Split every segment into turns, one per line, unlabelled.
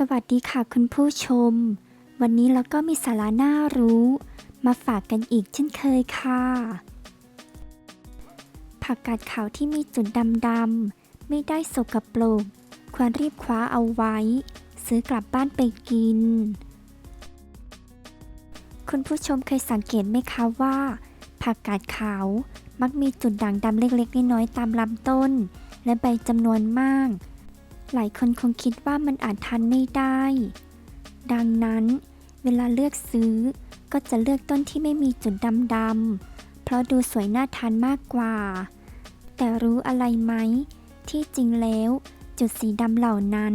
สวัสดีค่ะคุณผู้ชม วันนี้เราก็มีสาระน่ารู้ มาฝากกันอีกเช่นเคยค่ะ ผักกาดขาวที่มีจุดดำๆไม่ได้สกปรกควรรีบคว้าเอาไว้ ซื้อกลับบ้านไปกิน คุณผู้ชมเคยสังเกตไหมคะว่า ผักกาดขาวมักมีจุดด่างดำเล็กๆน้อยๆตามลำต้น และใบจำนวนมาก หลายคนคงคิดว่ามันอาจทานไม่ได้ ดังนั้น เวลาเลือกซื้อก็จะเลือกต้นที่ไม่มีจุดดำๆ เพราะดูสวยน่าทานมากกว่า แต่รู้อะไรไหม ที่จริงแล้ว จุดสีดำเหล่านั้น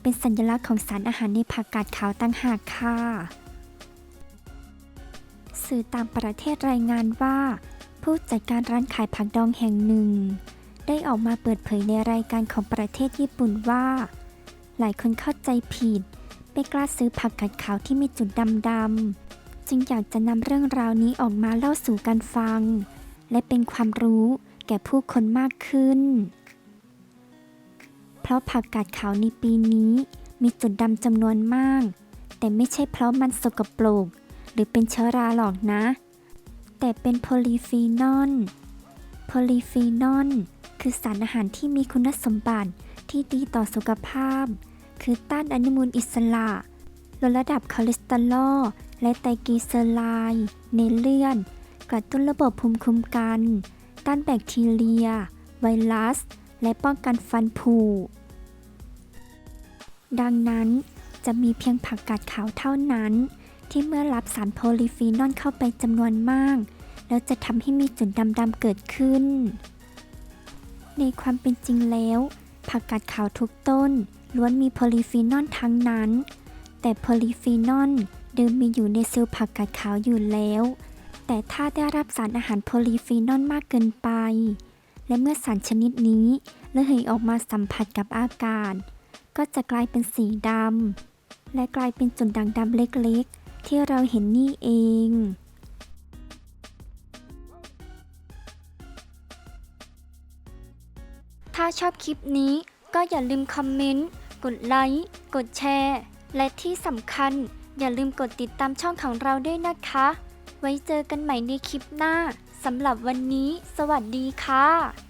เป็นสัญลักษณ์ของสารอาหารในผักกาดขาวต่างหากค่ะ สื่อต่างประเทศรายงานว่า ผู้จัดการร้านขายผักดองแห่งหนึ่ง ได้ออกมาเปิดเผยในรายการของประเทศญี่ปุ่นว่า หลายคนเข้าใจผิด ไม่กล้าซื้อผักกาดขาวที่มีจุดดำๆจึงอยากจะนำเรื่องราวนี้ออกมาเล่าสู่กันฟัง และเป็นความรู้แก่ผู้คนมากขึ้น เพราะผักกาดขาวในปีนี้มีจุดดำจำนวนมาก แต่ไม่ใช่เพราะมันสกปรกหรือเป็นเชื้อราหรอกนะ แต่เป็นโพลีฟีนอลโพลีฟีนอล คือสารอาหารที่มีคุณสมบัติที่ดีต่อสุขภาพ คือต้านอนุมูลอิสระลดระดับคอเลสเตอรอลและไตรกลีเซอไรด์ในเลือดกระตุ้นระบบภูมิคุ้มกัน ต้านแบคทีเรีย ไวรัส และป้องกันฟันผุดังนั้นจะมีเพียงผักกาดขาวเท่านั้น ที่เมื่อรับสารโพลีฟีนอลเข้าไปจำนวนมาก แล้วจะทำให้มีจุดดำๆเกิดขึ้น ในความเป็นจริงแล้ว ผักกาดขาวทุกต้น ล้วนมีโพลีฟีนอลทั้งนั้น แต่โพลีฟีนอลเดิมมีอยู่ในเซลล์ผักกาดขาวอยู่แล้ว แต่ถ้าได้รับสารอาหารโพลีฟีนอลมากเกินไป และเมื่อสารชนิดนี้ระเหยออกมาสัมผัสกับอากาศ ก็จะกลายเป็นสีดำและกลายเป็นจุดด่างดำเล็กๆ ที่เราเห็นนี่เอง ถ้าชอบคลิปนี้ก็อย่าลืมคอมเมนต์ กดไลค์ กดแชร์ และที่สำคัญ อย่าลืมกดติดตามช่องของเราด้วยนะคะ ไว้เจอกันใหม่ในคลิปหน้าสำหรับวันนี้ สวัสดีค่ะ